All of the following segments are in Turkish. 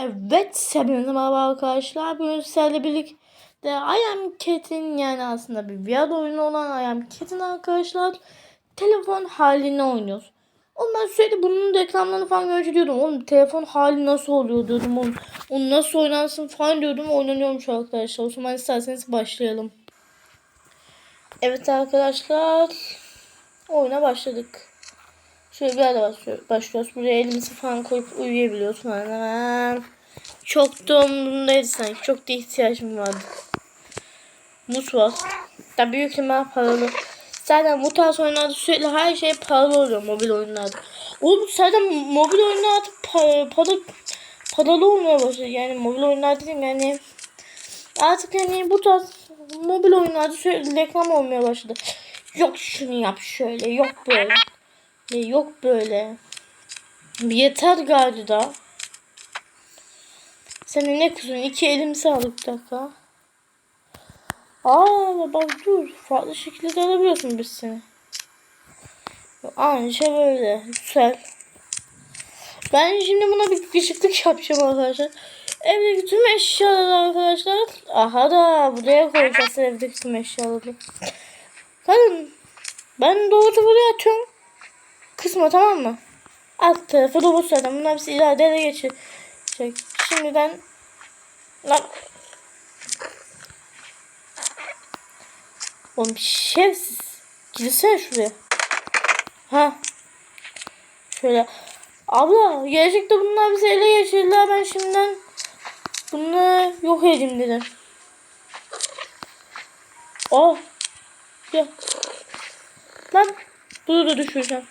Evet, hepinize merhaba arkadaşlar. Bugün sizlerle birlikte I Am Cat'in yani aslında bir VR oyunu olan I Am Cat'in arkadaşlar telefon halini oynuyoruz. Ondan sürekli bunun reklamlarını falan görünce diyordum. Oğlum telefon hali nasıl oluyor diyordum. Oğlum, onu nasıl oynansın falan diyordum. Oynanıyormuş arkadaşlar. O zaman isterseniz başlayalım. Evet arkadaşlar. Oyuna başladık. Şöyle bir başlıyor- başlıyoruz. Buraya elimizi falan koyup uyuyabiliyoruz falan hemen. Çok da umurumdaydı sanki. Çok da ihtiyacım vardı. Mut var. Da büyük ihtimal paralı. Zaten bu tarz oyunlarda sürekli her şey paralı oluyor mobil oyunlarda. Oğlum zaten mobil oyunlarda para, para, paralı olmaya başladı. Yani mobil oyunlar dedim yani artık hani bu tarz mobil oyunlarda sürekli reklam olmaya başladı. Yok şunu yap şöyle yok böyle. Ne yok böyle. Yeter galiba. Senin ne kızın? İki elim sağlık dakika. Aa bak dur. Farklı şekilde alabiliyorsun biz seni. Aynı şey böyle. Güzel. Ben şimdi buna bir gıcıklık yapacağım arkadaşlar. Evdeki tüm eşyaları arkadaşlar. Aha da buraya koyacağız evdeki tüm eşyaları. Kadın ben doğru buraya atıyorum. Kısma tamam mı? Alt tarafı robot zaten. Bunlar bizi ileride ele geçirecek. Şimdiden lan Oğlum şerefsiz. Girsene şuraya. Ha. Şöyle. Abla gelecekte bunlar bizi ele geçirirler. Ben şimdiden bunu yok edeyim dedim. Oh. Ya. Lan. Bunu da düşüreceğim.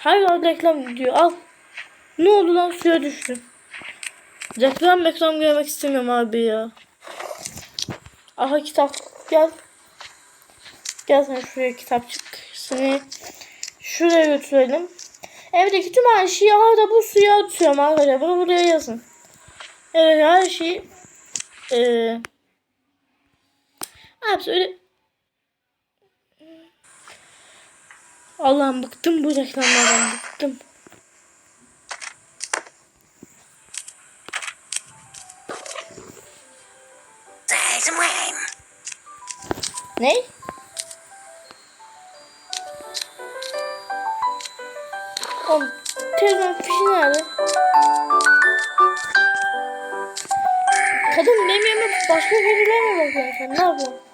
Hayır reklam diyor. Al. Ne oldu lan suya düştüm. Reklam reklam görmek istemiyorum abi ya. Aha kitap. Gel. Gel sen şuraya kitapçık. Seni şuraya götürelim. Evdeki tüm her şeyi aha bu suya atıyorum arkadaşlar. Bunu buraya yazın. Evet her şeyi ee, abi öyle Allah'ım bıktım bu reklamlardan bıktım. Ne? Oğlum telefon fişi nerede? Kadın benim yerime başka birilerine sen? Ne yapıyorsun?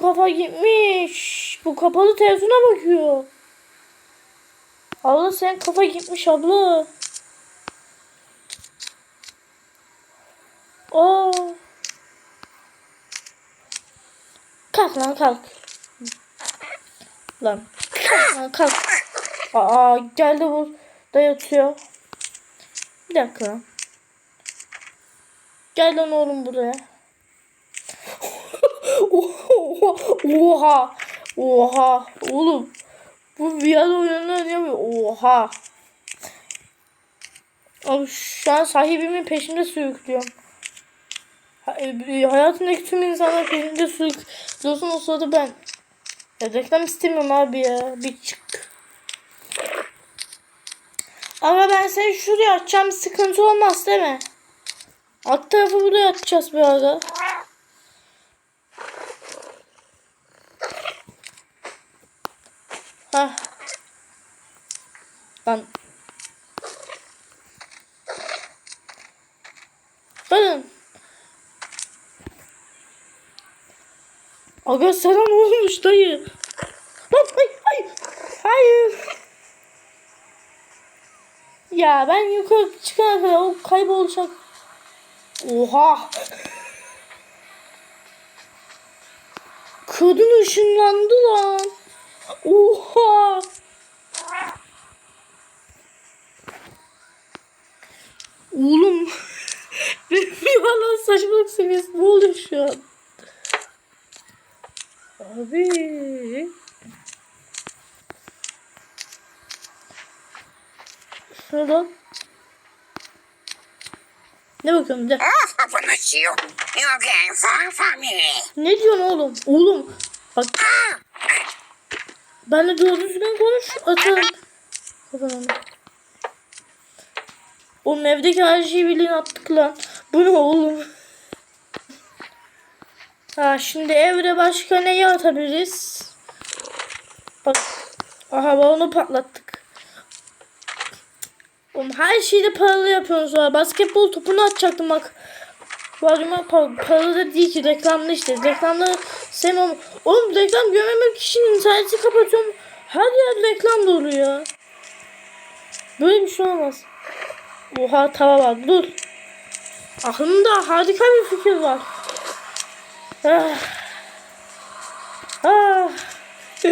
Kafa gitmiş. Bu kapalı televizyona bakıyor. Abla sen kafa gitmiş abla. Aa. Kalk lan kalk. Lan kalk lan kalk. Aa geldi bu da yatıyor. Bir dakika. Gel lan oğlum buraya. Oha. Oha. Oğlum. Bu VR oyunları yapıyor. Oha. Abi şu an sahibimin peşinde sürüklüyorum. Ha- e, tüm insanlar peşinde sürüklüyorsun o sırada ben. Ya reklam istemiyorum abi ya. Bir çık. Ama ben seni şuraya atacağım sıkıntı olmaz değil mi? Alt tarafı buraya atacağız bir ara. Lan. Bakın. Aga sana ne olmuş dayı? Lan hayır hayır. Hayır. Ya ben yukarı çıkana kadar o kaybolacak. Oha. Kadın ışınlandı lan. Oha. Oğlum. Benim yalan saçmalık seviyesi ne oluyor şu an? Abi. Şuradan. Ne bakıyorum bir de. Me. Ne diyorsun oğlum? Oğlum. Bak. Ben de doğru düzgün konuş. Atalım. Kapatalım. Oğlum evdeki her şeyi bilin attık lan. Bu ne oğlum? Ha şimdi evre başka neyi atabiliriz? Bak. Aha balonu patlattık. Oğlum her şeyi de paralı yapıyorsunuz sonra. Basketbol topunu atacaktım bak. Varıma par paralı da değil ki reklamlı işte. Reklamda sevmem. Oğlum reklam görmemek için interneti kapatıyorum. Her yer reklam dolu ya. Böyle bir şey olmaz. Oha tava var dur. Aklımda harika bir fikir var. Ah. Ah.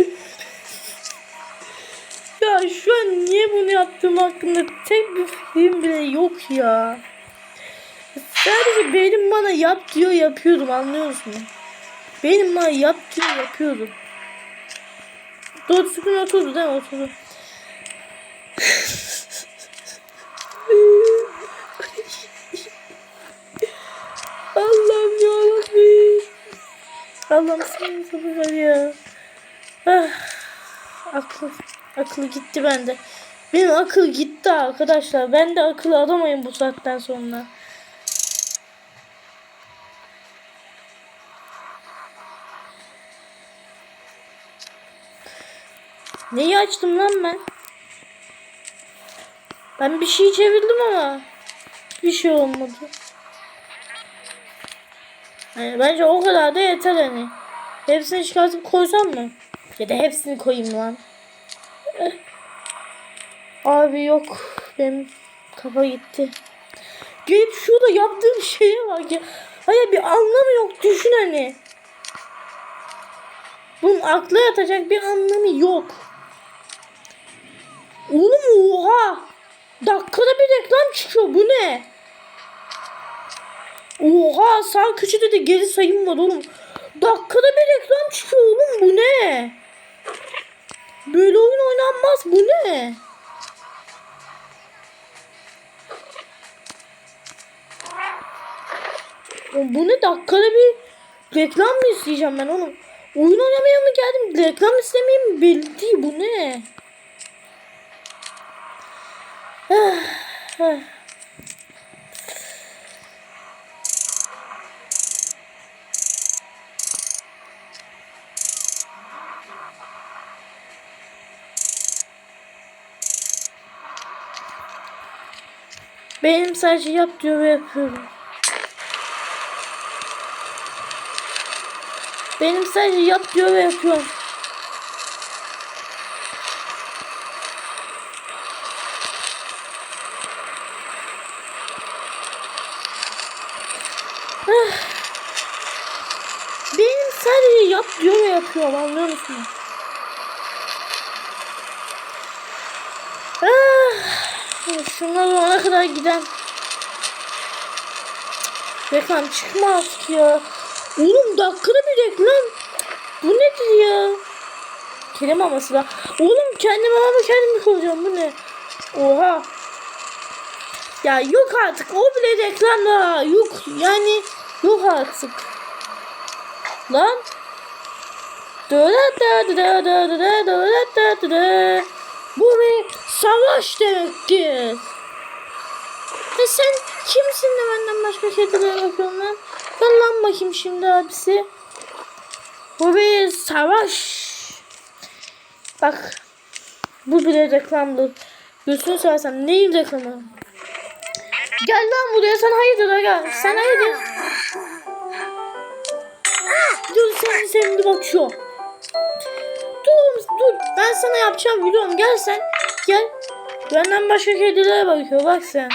ya şu an niye bunu yaptığım hakkında tek bir fikrim bile yok ya. Sadece benim bana yap diyor yapıyordum anlıyorsun mu? Benim bana yap diyor yapıyordum. Doğru düzgün oturdu değil mi? Oturdu. Allah'ım senin sabır ver ya. Ah, akıl, akıl gitti bende. Benim akıl gitti arkadaşlar. Ben de akıl aramayın bu saatten sonra. Neyi açtım lan ben? Ben bir şey çevirdim ama bir şey olmadı. Yani bence o kadar da yeter hani. Hepsini çıkartıp koysam mı? Ya da hepsini koyayım lan. Eh. Abi yok. Benim kafa gitti. Gelip şurada yaptığım şeye bak ya. Hayır bir anlamı yok. Düşün hani. Bunun akla yatacak bir anlamı yok. Oğlum oha. Dakikada bir reklam çıkıyor. Bu ne? Oha sağ köşede de geri sayım var oğlum. Dakikada bir reklam çıkıyor oğlum. Bu ne? Böyle oyun oynanmaz. Bu ne? Bu ne dakikada bir reklam mı isteyeceğim ben oğlum? Oyun oynamaya mı geldim? Reklam istemeye mi belli değil. Bu ne? Benim sadece yap diyor ve yapıyorum. Benim sadece yap diyor ve yapıyorum. Benim sadece yap diyor ve yapıyorum anlıyor musun? Ah. Şunlar ona kadar giden. Reklam çıkma artık ya. Oğlum dakikada bir reklam. Bu nedir ya? Kedi maması da. Oğlum kendi mamamı kendim koyacağım. Bu ne? Oha. Ya yok artık. O bile reklam da. Yok. Yani yok artık. Lan. Bu bir savaş demektir. E sen kimsin de benden başka kediler yapıyorsun lan? Gel lan bakayım şimdi abisi. Bu bir savaş. Bak. Bu bile reklamdı. Gözünü seversen neyin reklamı? Gel lan buraya sen hayırdır aga. Sen hayırdır. Dur sen sevindi bak şu. Dur dur ben sana yapacağım biliyorum gel sen. Gel. Benden başka kedilere bakıyor bak sen.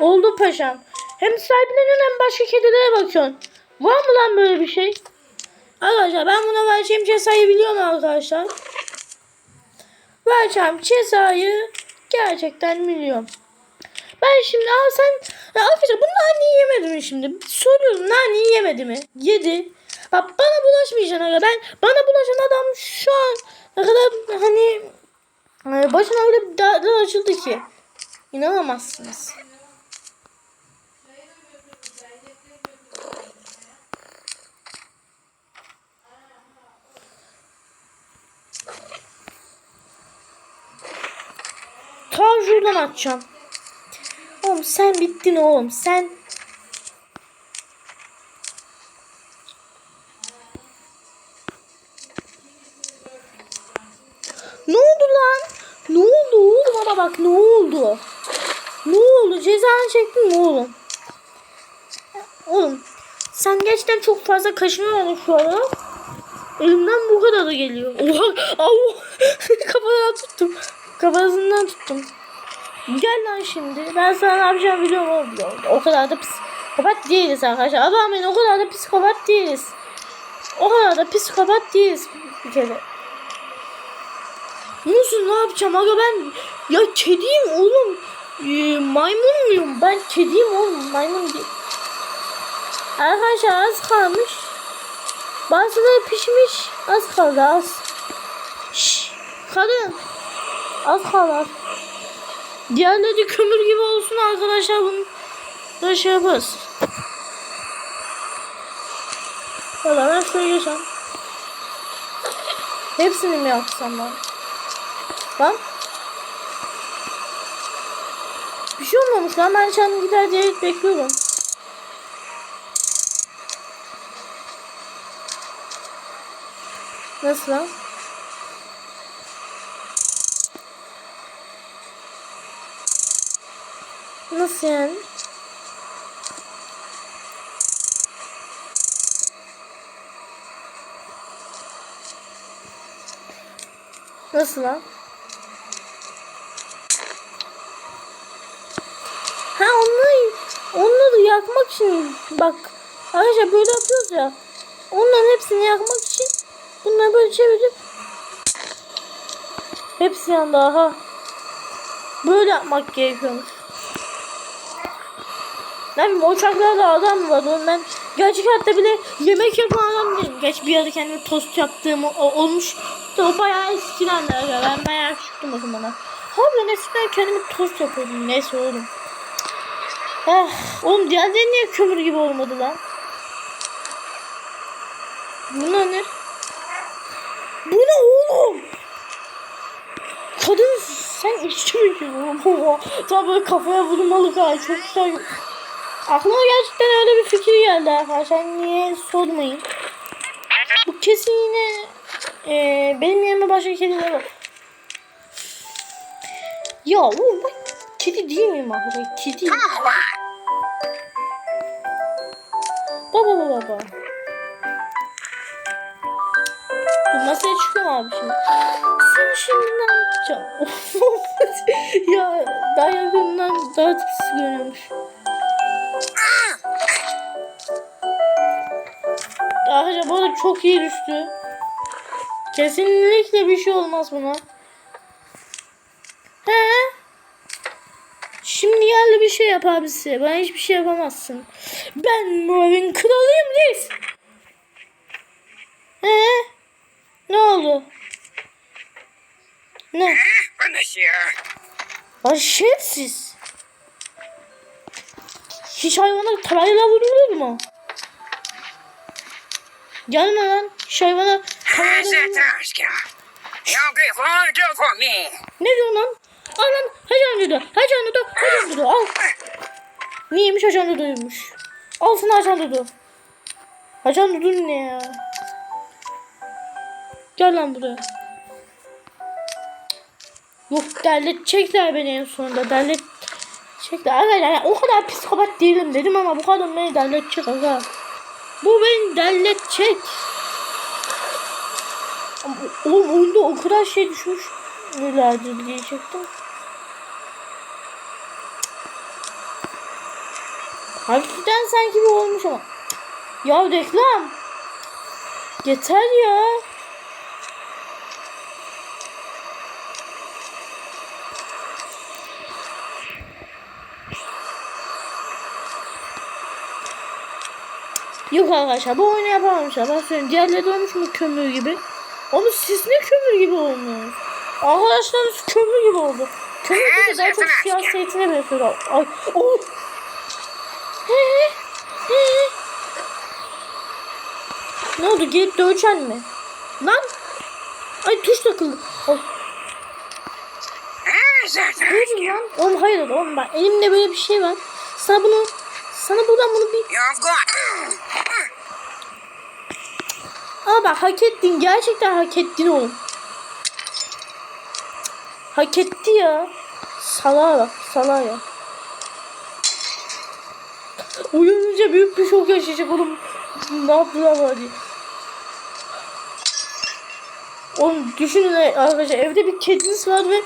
Oldu paşam. Hem sahipleniyorsun hem başka kedilere bakıyorsun. Var mı lan böyle bir şey? Arkadaşlar ben buna vereceğim cezayı biliyorum arkadaşlar. Vereceğim cezayı gerçekten biliyorum. Ben şimdi al sen ya arkadaşlar bu naneyi yemedi mi şimdi? Soruyorum naneyi yemedi mi? Yedi. Bak bana bulaşmayacaksın aga. Ben bana bulaşan adam şu an ne kadar hani ee, Başıma öyle bir dertler açıldı ki. İnanamazsınız. Ta açacağım. Oğlum sen bittin oğlum. Sen Cezanı çektin mi oğlum? Oğlum sen gerçekten çok fazla kaşınıyorsun şu ara. Elimden bu kadar da geliyor. Oha! Allah! Kafadan tuttum. Kafasından tuttum. Gel lan şimdi. Ben sana ne yapacağımı biliyorum oğlum. O kadar da psikopat değiliz arkadaşlar. Abartmayın o kadar da psikopat değiliz. O kadar da psikopat değiliz bir kere. Nasıl ne yapacağım aga ben ya kediyim oğlum Ee, maymun muyum ben kediyim oğlum maymun değil. Arkadaşlar az kalmış. Bazıları pişmiş az kaldı az. Şş, kadın az kaldı. Diğerleri kömür gibi olsun arkadaşlar bunu da şey yaparız. Valla ben şöyle. Hepsini mi yapsam ben? Lan. Bir şey olmamış lan. Ben kendim gider diye bekliyorum. Nasıl lan? Nasıl yani? Nasıl lan? Yakmak için bak arkadaşlar böyle yapıyoruz ya. Onların hepsini yakmak için bunları böyle çevirip hepsi yandı aha. Böyle yapmak gerekiyormuş. Bileyim uçaklarda adam mı var oğlum ben gerçek hayatta bile yemek yapan adam değilim. Geç bir ara kendime tost yaptığım o- olmuş. O bayağı öyle. Ben bayağı küçüktüm o zamana. Harbiden eskiden kendime tost yapıyordum. Neyse oğlum. Ah, oğlum diğerleri niye kömür gibi olmadı lan? Bu ne? Bu ne oğlum? Kadın sen içki mi içiyorsun? Tam böyle kafaya vurmalı gayet çok güzel. Aklıma gerçekten öyle bir fikir geldi arkadaşlar. Niye sormayın. Bu kesin yine eee benim yerime başka kediler var. Ya oğlum ben kedi değil miyim arkadaşlar? Kedi. Baba baba baba. Dur masaya çıkıyorum abi şimdi. Sen şimdi ne yapacaksın? ya daha yakından daha tipsiz görünüyormuş. Arkadaşlar bu arada çok iyi düştü. Kesinlikle bir şey olmaz buna. He? Yerli bir şey yap abisi. Bana hiçbir şey yapamazsın. Ben bu evin kralıyım reis. He? Ne oldu? Ne? Konuşuyor. Aşiretsiz. Hiç hayvana parayla vurulur mu? Gelme lan. Hiç hayvana parayla vurulur mu? Ne diyor lan? Al lan. Hacan dedi. Hacan dedi. Hacan dedi. Al. Neymiş Hacan dediymiş. Al sana Hacan dedi. Hacan dedi ne ya? Gel lan buraya. Yok derletecekler beni en sonunda. Derlet çekler. Arkadaşlar yani o kadar psikopat değilim dedim ama bu kadın beni derletecek aga. Bu beni derletecek. Ama Oğlum oyunda o kadar şey düşmüş. Nelerdir diyecektim. Harbiden sanki bir olmuş ama. Ya reklam. Yeter ya. Yok arkadaşlar bu oyunu yapamamışlar. Ben söyleyeyim. Diğerleri olmuş mu kömür gibi? Onu siz ne kömür gibi olmuş? Arkadaşlarınız kömür gibi oldu. Kömür gibi daha çok siyasetine benziyor. Ay, oh. He, he. Ne oldu? Gelip döveceksin mi? Lan! Ay tuş takıldı. Ay. Hayır lan. Oğlum hayır oğlum bak elimde böyle bir şey var. Sana bunu sana buradan bunu bir. Ama bak hak ettin. Gerçekten hak ettin oğlum. Hak etti ya. Salağa bak. Salağa ya. Uyanınca büyük bir şok yaşayacak oğlum. Ne yaptılar diye. Oğlum düşünün arkadaşlar evde bir kediniz var ve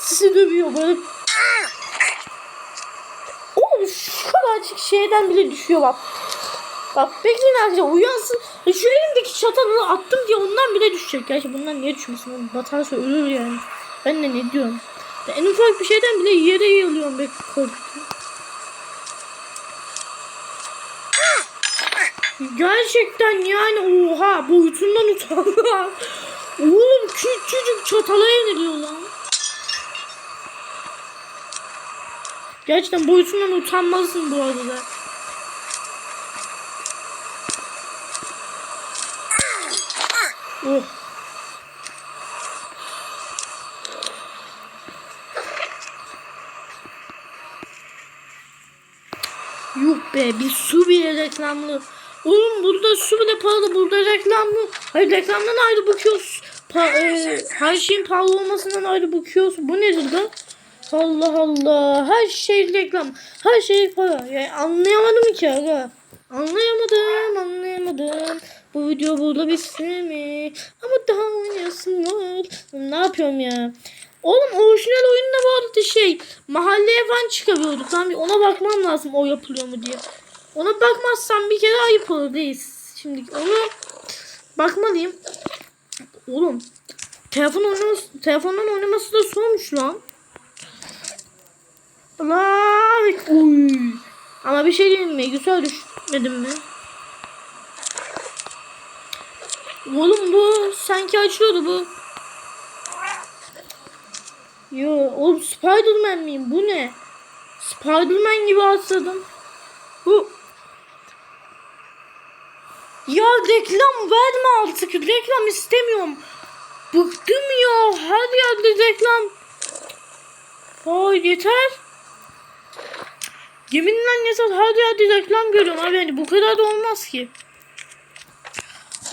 sizi dövüyor böyle. Oğlum şu kadarcık şeyden bile düşüyor bak. Bak bekleyin arkadaşlar uyansın. E Şu elimdeki çatalı attım diye ondan bile düşecek. Gerçi bundan niye düşmesin? Oğlum Batarsa ölür yani. Ben de ne diyorum. En ufak bir şeyden bile yere yığılıyorum be korkuyorum. Gerçekten yani oha boyutundan utanma. Oğlum küçücük çatala yeniliyor lan. Gerçekten boyutundan utanmalısın bu arada. Oh. Yuh be bir su bile reklamlı. Oğlum burada su bile pahalı burada reklamlı. Hayır reklamdan ayrı bakıyoruz. Pa e, her şeyin pahalı olmasından ayrı bakıyoruz. Bu nedir be? Allah Allah. Her şey reklam. Her şey para. Yani anlayamadım ki aga. Anlayamadım, anlayamadım. Bu video burada bitsin mi? Ama daha oynayasın var. Ne yapıyorum ya? Oğlum orijinal oyunda arada şey mahalleye falan çıkarıyorduk. Lan bir ona bakmam lazım o yapılıyor mu diye. Ona bakmazsam bir kere ayıp olur değil. Şimdi onu bakmalıyım. Oğlum telefon oynaması, telefondan oynaması da sormuş lan. Allah Uy. Ama bir şey diyeyim mi? Güzel düşmedim mi? Oğlum bu sanki açıyordu bu. Yo, oğlum Spiderman miyim? Bu ne? Spiderman gibi atladım. Bu ya reklam verme artık. Reklam istemiyorum. Bıktım ya. Her yerde reklam. Ay yeter. Yeminle yeter. Her yerde reklam görüyorum abi. Yani bu kadar da olmaz ki.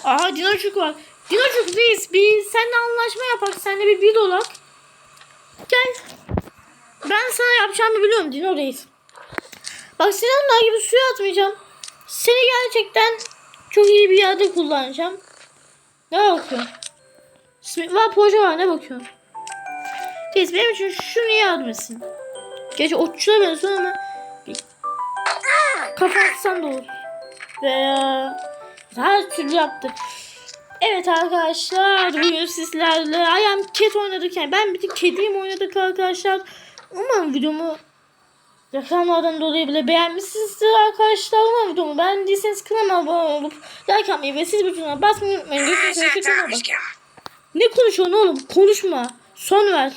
Aha Dinoçuk var. Dinoçuk biz biz seninle anlaşma yapak. Seninle bir bir dolak. Gel. Ben sana yapacağımı biliyorum Dino Reis. Bak onlar gibi suya atmayacağım. Seni gerçekten çok iyi bir yerde kullanacağım. Ne bakıyorsun? Smith proje var ne bakıyorsun? Reis benim için şunu yardım etsin. Gerçi otçuya benziyor ama kafa atsan da olur. Veya her türlü yaptık. Evet arkadaşlar bugün sizlerle I am Cat oynadık yani ben bir tek kediyim oynadık arkadaşlar. Umarım videomu reklamlardan dolayı bile beğenmişsinizdir arkadaşlar. Umarım videomu beğendiyseniz kanalıma abone olup like atmayı ve siz butonuna basmayı unutmayın. Görüşmek üzere. Ne konuşuyorsun oğlum? Konuşma. Son ver.